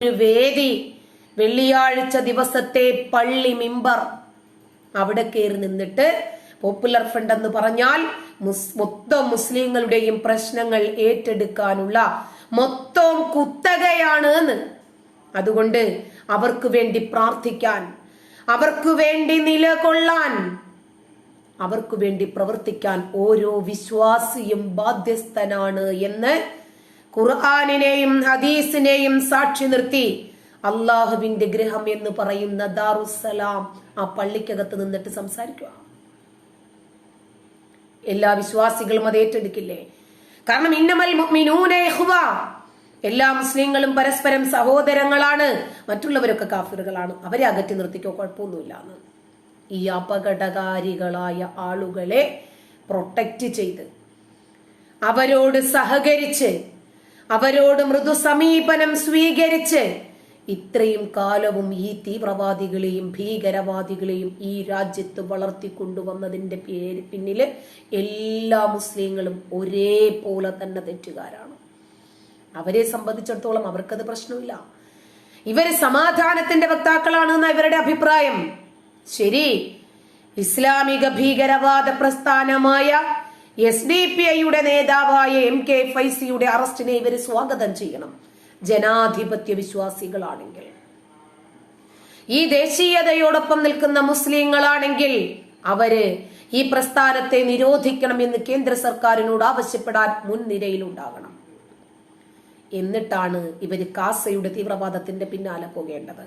ഒരു വേദി വെള്ളിയാഴ്ച ദിവസത്തെ പള്ളി മിമ്പർ. അവിടെ കയറി നിന്നിട്ട് പോപ്പുലർ ഫ്രണ്ട് എന്ന് പറഞ്ഞാൽ മൊത്തം മുസ്ലിങ്ങളുടെയും പ്രശ്നങ്ങൾ ഏറ്റെടുക്കാനുള്ള മൊത്തം കുത്തകയാണ് എന്ന് അതുകൊണ്ട് അവർക്ക് വേണ്ടി പ്രാർത്ഥിക്കാൻ അവർക്ക് വേണ്ടി നിലകൊള്ളാൻ അവർക്ക് വേണ്ടി പ്രവർത്തിക്കാൻ ഓരോ വിശ്വാസിയും ബാധ്യസ്ഥനാണ് എന്ന് ഖുർആാനിനെയും ഹദീസിനെയും സാക്ഷി നിർത്തി അള്ളാഹുവിന്റെ ഗൃഹം എന്ന് പറയുന്ന ദാറുസലാം ആ പള്ളിക്കകത്ത് നിന്നിട്ട് സംസാരിക്കുക. എല്ലാ വിശ്വാസികളും അത് ഏറ്റെടുക്കില്ലേ? കാരണം ഇന്നമൽ. എല്ലാ മുസ്ലിങ്ങളും പരസ്പരം സഹോദരങ്ങളാണ്. മറ്റുള്ളവരൊക്കെ കാഫിറുകളാണ്. അവരെ അകറ്റി നിർത്തിക്കോ കുഴപ്പമൊന്നുമില്ല എന്ന് ഈ അപകടകാരികളായ ആളുകളെ പ്രൊട്ടക്റ്റ് ചെയ്ത് അവരോട് സഹകരിച്ച് അവരോട് മൃദു സമീപനം സ്വീകരിച്ച് ഇത്രയും കാലവും ഈ തീവ്രവാദികളെയും ഭീകരവാദികളെയും ഈ രാജ്യത്ത് വളർത്തിക്കൊണ്ടുവന്നതിന്റെ പേര് പിന്നിൽ എല്ലാ മുസ്ലിങ്ങളും ഒരേപോലെ തന്നെ തെറ്റുകാരാണ്. അവരെ സംബന്ധിച്ചിടത്തോളം അവർക്കത് പ്രശ്നമില്ല. ഇവർ സമാധാനത്തിന്റെ വക്താക്കളാണ് എന്ന ഇവരുടെ അഭിപ്രായം. ശരി ഇസ്ലാമിക ഭീകരവാദ പ്രസ്ഥാനമായ എസ് ഡി പി ഐയുടെ നേതാവായ എം കെ ഫൈസിയുടെ അറസ്റ്റിനെ ഇവർ സ്വാഗതം ചെയ്യണം. ജനാധിപത്യ വിശ്വാസികളാണെങ്കിൽ. ഈ ദേശീയതയോടൊപ്പം നിൽക്കുന്ന മുസ്ലിങ്ങളാണെങ്കിൽ അവർ ഈ പ്രസ്ഥാനത്തെ നിരോധിക്കണം എന്ന് കേന്ദ്ര സർക്കാരിനോട് ആവശ്യപ്പെടാൻ മുൻനിരയിൽ ഉണ്ടാകണം എന്നിട്ടാണ് ഇവർ കാസയുടെ തീവ്രവാദത്തിന്റെ പിന്നാലെ പോകേണ്ടത്.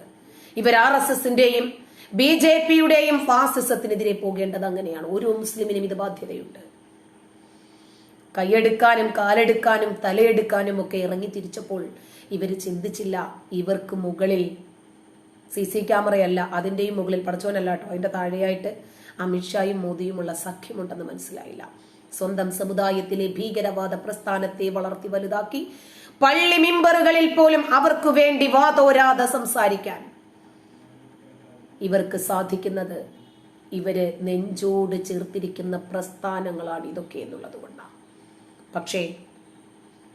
ഇവർ ആർ എസ് എസിന്റെയും ബി ജെ പിയുടെയും ഫാസിസത്തിനെതിരെ പോകേണ്ടത് അങ്ങനെയാണ്. ഓരോ മുസ്ലിമിനും ഇത് ബാധ്യതയുണ്ട്. കൈയെടുക്കാനും കാലെടുക്കാനും തലയെടുക്കാനും ഒക്കെ ഇറങ്ങി തിരിച്ചപ്പോൾ ഇവർ ചിന്തിച്ചില്ല ഇവർക്ക് മുകളിൽ സി സി ക്യാമറയല്ല അതിന്റെയും മുകളിൽ പഠിച്ചവനല്ല കേട്ടോ അതിന്റെ താഴെയായിട്ട് അമിത്ഷായും മോദിയുമുള്ള സഖ്യമുണ്ടെന്ന് മനസ്സിലായില്ല. സ്വന്തം സമുദായത്തിലെ ഭീകരവാദ പ്രസ്ഥാനത്തെ വളർത്തി വലുതാക്കി പള്ളി മിമ്പറുകളിൽ പോലും അവർക്ക് വേണ്ടി വാതോരാതെ സംസാരിക്കാൻ. ഇവർക്ക് സാധിക്കുന്നത് ഇവർ നെഞ്ചോട് ചേർത്തിരിക്കുന്ന പ്രസ്ഥാനങ്ങളാണ് ഇതൊക്കെ എന്നുള്ളത് കൊണ്ടാണ്. പക്ഷേ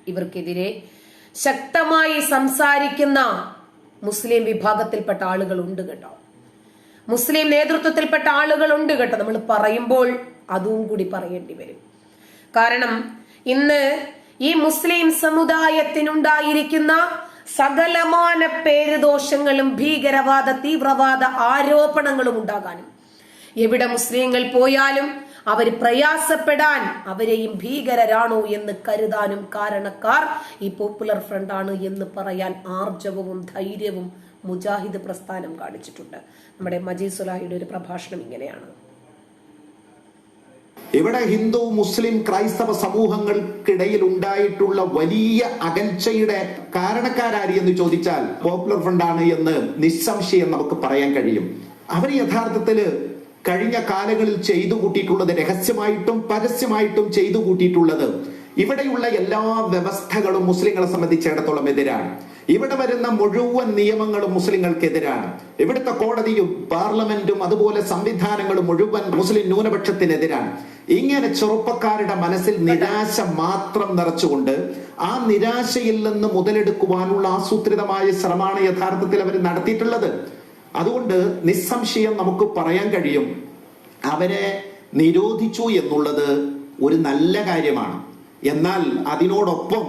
ഇവർക്കെതിരെ ശക്തമായി സംസാരിക്കുന്ന മുസ്ലിം വിഭാഗത്തിൽപ്പെട്ട ആളുകൾ ഉണ്ട് കേട്ടോ. മുസ്ലിം നേതൃത്വത്തിൽപ്പെട്ട ആളുകൾ ഉണ്ട് കേട്ടോ. നമ്മൾ പറയുമ്പോൾ അതും കൂടി പറയേണ്ടി വരും. കാരണം ഇന്ന് ഈ മുസ്ലിം സമുദായത്തിനുണ്ടായിരിക്കുന്ന സകലമാന പേരുദോഷങ്ങളും ഭീകരവാദ തീവ്രവാദ ആരോപണങ്ങളും ഉണ്ടാകാനും എവിടെ മുസ്ലിങ്ങൾ പോയാലും അവർ പ്രയാസപ്പെടാൻ അവരെയും ഭീകരരാണോ എന്ന് കരുതാനും കാരണക്കാർ ഈ പോപ്പുലർ ഫ്രണ്ടാണ് എന്ന് പറയാൻ ആർജവവും ധൈര്യവും മുജാഹിദ് പ്രസ്ഥാനം കാണിച്ചിട്ടുണ്ട്. നമ്മുടെ മജീദ് സുലാഹിയുടെ ഒരു പ്രഭാഷണം ഇങ്ങനെയാണ്. ഇവിടെ ഹിന്ദു മുസ്ലിം ക്രൈസ്തവ സമൂഹങ്ങൾക്കിടയിൽ ഉണ്ടായിട്ടുള്ള വലിയ അകൽച്ചയുടെ കാരണക്കാരാര് എന്ന് ചോദിച്ചാൽ പോപ്പുലർ ഫ്രണ്ടാണ് എന്ന് നിസ്സംശയം നമുക്ക് പറയാൻ കഴിയും. അവർ യഥാർത്ഥത്തിൽ കഴിഞ്ഞ കാലങ്ങളിൽ ചെയ്തു കൂട്ടിയിട്ടുള്ളത് രഹസ്യമായിട്ടും പരസ്യമായിട്ടും ചെയ്തു കൂട്ടിയിട്ടുള്ളത് ഇവിടെയുള്ള എല്ലാ വ്യവസ്ഥകളും മുസ്ലിങ്ങളെ സംബന്ധിച്ചിടത്തോളം എതിരാണ്. ഇവിടെ വരുന്ന മുഴുവൻ നിയമങ്ങളും മുസ്ലിങ്ങൾക്കെതിരാണ്. ഇവിടുത്തെ കോടതിയും പാർലമെന്റും അതുപോലെ സംവിധാനങ്ങളും മുഴുവൻ മുസ്ലിം ന്യൂനപക്ഷത്തിനെതിരാണ്. ഇങ്ങനെ ചെറുപ്പക്കാരുടെ മനസ്സിൽ നിരാശ മാത്രം നിറച്ചുകൊണ്ട് ആ നിരാശയിൽ നിന്ന് മുതലെടുക്കുവാനുള്ള ആസൂത്രിതമായ ശ്രമമാണ് യഥാർത്ഥത്തിൽ അവർ നടത്തിയിട്ടുള്ളത്. അതുകൊണ്ട് നിസ്സംശയം നമുക്ക് പറയാൻ കഴിയും അവരെ നിരോധിച്ചു എന്നുള്ളത് ഒരു നല്ല കാര്യമാണ്. എന്നാൽ അതിനോടൊപ്പം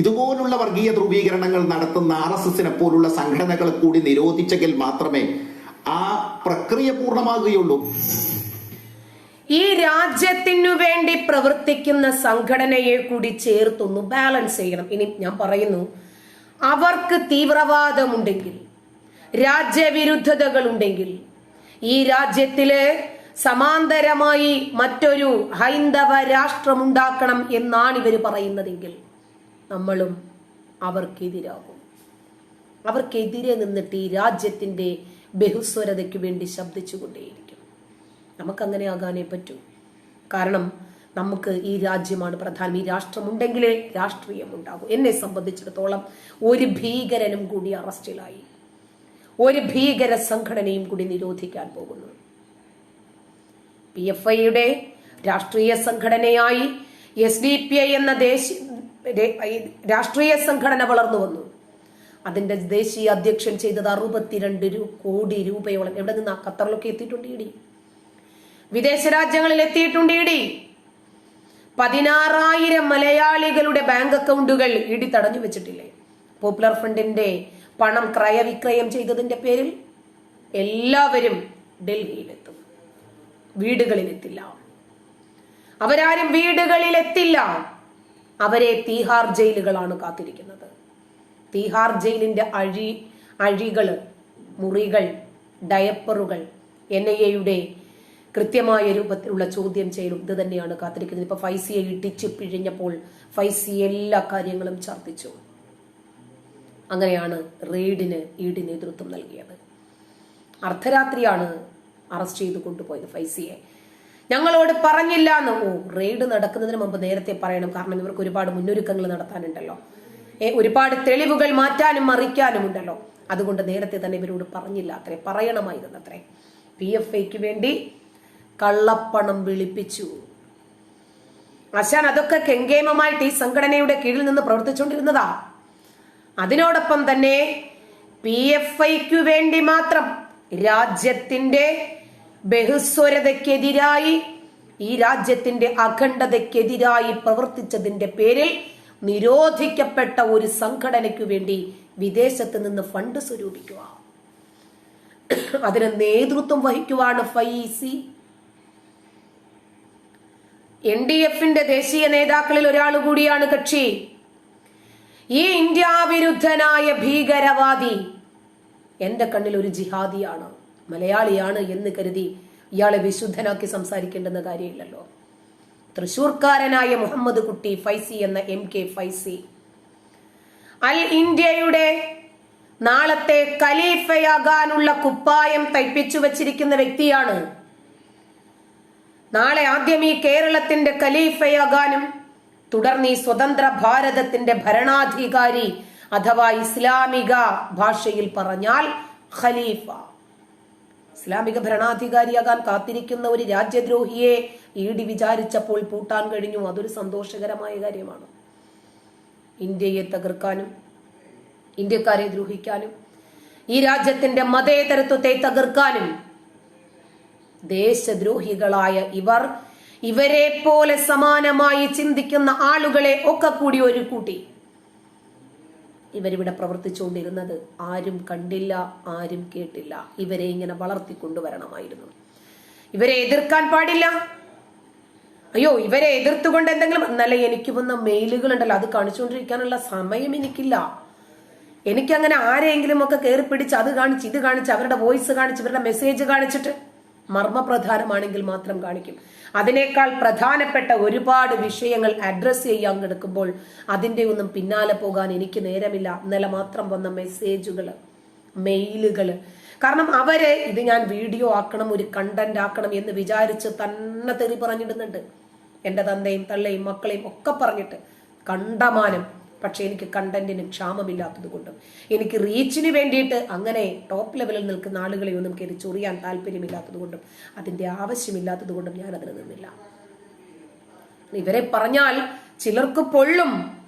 ഇതുപോലുള്ള വർഗീയ ധ്രുവീകരണങ്ങൾ നടത്തുന്ന ആർ എസ് എസിനെ പോലുള്ള സംഘടനകളെ കൂടി നിരോധിച്ചെങ്കിൽ മാത്രമേ ആ പ്രക്രിയ പൂർണമാകുകയുള്ളൂ. ഈ രാജ്യത്തിനു വേണ്ടി പ്രവർത്തിക്കുന്ന സംഘടനയെ കൂടി ചേർത്തൊന്ന് ബാലൻസ് ചെയ്യണം. ഇനി ഞാൻ പറയുന്നു അവർക്ക് തീവ്രവാദമുണ്ടെങ്കിൽ രാജ്യവിരുദ്ധതകൾ ഉണ്ടെങ്കിൽ ഈ രാജ്യത്തിലെ സമാന്തരമായി മറ്റൊരു ഹൈന്ദവ രാഷ്ട്രമുണ്ടാക്കണം എന്നാണ് ഇവർ പറയുന്നതെങ്കിൽ നമ്മളും അവർക്കെതിരാകും. അവർക്കെതിരെ നിന്നിട്ട് ഈ രാജ്യത്തിന്റെ ബഹുസ്വരതയ്ക്ക് വേണ്ടി ശബ്ദിച്ചുകൊണ്ടേയിരിക്കും. നമുക്കങ്ങനെ ആകാനേ പറ്റൂ. കാരണം നമുക്ക് ഈ രാജ്യമാണ് പ്രധാനം. ഈ രാഷ്ട്രമുണ്ടെങ്കിലേ രാഷ്ട്രീയം ഉണ്ടാകും എന്നെ സംബന്ധിച്ചിടത്തോളം ഒരു ഭീകരനും കൂടി അറസ്റ്റിലായി. ഒരു ഭീകര സംഘടനയും കൂടി നിരോധിക്കാൻ പോകുന്നു. പി എഫ് ഐയുടെ രാഷ്ട്രീയ സംഘടനയായി എസ് ഡി പി ഐ എന്ന ദേശീയ രാഷ്ട്രീയ സംഘടന വളർന്നു വന്നു. അതിന്റെ ദേശീയ അധ്യക്ഷൻ ചെയ്തത് അറുപത്തിരണ്ട് കോടി രൂപയോളം. എവിടെ നിന്ന് ഖത്തറിലൊക്കെ എത്തിയിട്ടുണ്ട് ഇടി വിദേശ രാജ്യങ്ങളിൽ എത്തിയിട്ടുണ്ട് ഇടി പതിനാറായിരം മലയാളികളുടെ ബാങ്ക് അക്കൗണ്ടുകൾ ഇടി തടഞ്ഞു വെച്ചിട്ടില്ലേ? പോപ്പുലർ ഫ്രണ്ടിന്റെ പണം ക്രയവിക്രയം ചെയ്തതിന്റെ പേരിൽ എല്ലാവരും ഡൽഹിയിലെത്തും. വീടുകളിലെത്തില്ല. അവരാരും വീടുകളിലെത്തില്ല. അവരെ തീഹാർ ജയിലുകളാണ് കാത്തിരിക്കുന്നത്. തീഹാർ ജയിലിന്റെ അഴി അഴികൾ മുറികൾ ഡയപ്പറുകൾ എൻ ഐ എയുടെ കൃത്യമായ രൂപത്തിലുള്ള ചോദ്യം ചെയ്യലും ഇത് തന്നെയാണ് കാത്തിരിക്കുന്നത്. ഇപ്പൊ ഫൈസിയെ ഇടിച്ച് പിഴിഞ്ഞപ്പോൾ ഫൈസി എല്ലാ കാര്യങ്ങളും ഛർദ്ദിച്ചു. അങ്ങനെയാണ് റെയ്ഡിന് ഈഡ് നേതൃത്വം നൽകിയത്. അർദ്ധരാത്രിയാണ് അറസ്റ്റ് ചെയ്ത് കൊണ്ടുപോയത് ഫൈസിയെ. ഞങ്ങളോട് പറഞ്ഞില്ല എന്ന്. ഓ റെയ്ഡ് നടക്കുന്നതിന് മുമ്പ് നേരത്തെ പറയണം. കാരണം ഇവർക്ക് ഒരുപാട് മുന്നൊരുക്കങ്ങൾ നടത്താനുണ്ടല്ലോ. ഒരുപാട് തെളിവുകൾ മാറ്റാനും മറിക്കാനും ഉണ്ടല്ലോ അതുകൊണ്ട് നേരത്തെ തന്നെ ഇവരോട് പറഞ്ഞില്ല. അത്രേ പറയണമായിരുന്നു അത്രേ പി എഫ് ഐക്ക് വേണ്ടി കള്ളപ്പണം വിളിപ്പിച്ചു. അശാൻ അതൊക്കെ കെങ്കേമമായിട്ട് ഈ സംഘടനയുടെ കീഴിൽ നിന്ന് പ്രവർത്തിച്ചുകൊണ്ടിരുന്നതാ. അതിനോടൊപ്പം തന്നെ പി എഫ് ഐക്കു വേണ്ടി മാത്രം രാജ്യത്തിന്റെ ബഹുസ്വരതയ്ക്കെതിരായി ഈ രാജ്യത്തിന്റെ അഖണ്ഡതയ്ക്കെതിരായി പ്രവർത്തിച്ചതിന്റെ പേരിൽ നിരോധിക്കപ്പെട്ട ഒരു സംഘടനയ്ക്കു വേണ്ടി വിദേശത്ത് നിന്ന് ഫണ്ട് സ്വരൂപിക്കുക. അതിന് നേതൃത്വം വഹിക്കുവാണ് ഫൈസി എൻ ഡി എഫിന്റെ ദേശീയ നേതാക്കളിൽ ഒരാൾ കൂടിയാണ് കക്ഷി. ഈ ഇന്ത്യ വിരുദ്ധനായ ഭീകരവാദി എന്റെ കണ്ണിൽ ഒരു ജിഹാദിയാണ് മലയാളിയാണ് എന്ന് കരുതി ഇയാളെ വിശുദ്ധനാക്കി സംസാരിക്കേണ്ടെന്ന കാര്യമില്ലല്ലോ. തൃശൂർക്കാരനായ മുഹമ്മദ് കുട്ടി ഫൈസി എന്ന എം കെ ഫൈസി. അൽ ഇന്ത്യയുടെ നാളത്തെ ഖലീഫയാകാനുള്ള കുപ്പായം തയ്പ്പിച്ചു വച്ചിരിക്കുന്ന വ്യക്തിയാണ്. നാളെ ആദ്യം ഈ കേരളത്തിന്റെ ഖലീഫയാകാനും തുടർന്ന് ഈ സ്വതന്ത്ര ഭാരതത്തിന്റെ ഭരണാധികാരി അഥവാ ഇസ്ലാമിക ഭാഷയിൽ പറഞ്ഞാൽ ഖലീഫ. ഇസ്ലാമിക ഭരണാധികാരിയാകാൻ കാത്തിരിക്കുന്ന ഒരു രാജ്യദ്രോഹിയെ ഈടി വിചാരിച്ചപ്പോൾ പൂട്ടാൻ കഴിഞ്ഞു. അതൊരു സന്തോഷകരമായ കാര്യമാണ്. ഇന്ത്യയെ തകർക്കാനും ഇന്ത്യക്കാരെ ദ്രോഹിക്കാനും ഈ രാജ്യത്തിന്റെ മതേതരത്വത്തെ തകർക്കാനും ദേശദ്രോഹികളായ ഇവർ ഇവരെ പോലെ സമാനമായി ചിന്തിക്കുന്ന ആളുകളെ ഒക്കെ കൂടി ഒരു കൂട്ടി. ഇവരിവിടെ പ്രവർത്തിച്ചുകൊണ്ടിരുന്നത് ആരും കണ്ടില്ല ആരും കേട്ടില്ല. ഇവരെ ഇങ്ങനെ വളർത്തിക്കൊണ്ടുവരണമായിരുന്നു. ഇവരെ എതിർക്കാൻ പാടില്ല. അയ്യോ ഇവരെ എതിർത്തുകൊണ്ട് എന്തെങ്കിലും എന്നല്ല എനിക്ക് വന്ന മെയിലുകൾ ഉണ്ടല്ലോ അത് കാണിച്ചുകൊണ്ടിരിക്കാനുള്ള സമയം എനിക്കില്ല. എനിക്കങ്ങനെ ആരെയെങ്കിലും ഒക്കെ കയറി പിടിച്ച് അത് കാണിച്ച് ഇത് കാണിച്ച് അവരുടെ വോയിസ് കാണിച്ച് ഇവരുടെ മെസ്സേജ് കാണിച്ചിട്ട് മർമ്മപ്രധാനമാണെങ്കിൽ മാത്രം കാണിക്കും. അതിനേക്കാൾ പ്രധാനപ്പെട്ട ഒരുപാട് വിഷയങ്ങൾ അഡ്രസ്സ് ചെയ്യാൻ കിടക്കുമ്പോൾ അതിന്റെ ഒന്നും പിന്നാലെ പോകാൻ എനിക്ക് നേരമില്ല. ഇന്നലെ മാത്രം വന്ന മെസ്സേജുകൾ മെയിലുകൾ കാരണം അവരെ ഇത് ഞാൻ വീഡിയോ ആക്കണം ഒരു കണ്ടന്റ് ആക്കണം എന്ന് വിചാരിച്ച് തന്നെ തെറി പറഞ്ഞിടുന്നുണ്ട്. എന്റെ തന്തയും തള്ളയും മക്കളെയും ഒക്കെ പറഞ്ഞിട്ട് കണ്ടമാനം പക്ഷെ എനിക്ക് കണ്ടന്റിന് ക്ഷാമമില്ലാത്തത് കൊണ്ടും. എനിക്ക് റീച്ചിന് വേണ്ടിയിട്ട് അങ്ങനെ ടോപ്പ് ലെവലിൽ നിൽക്കുന്ന ആളുകളെ ഒന്നും കയറി ചൊറിയാൻ അതിന്റെ ആവശ്യമില്ലാത്തത് കൊണ്ടും ഞാൻ അതിന് നിന്നില്ല. ഇവരെ പറഞ്ഞാൽ ചിലർക്ക് പൊള്ളും.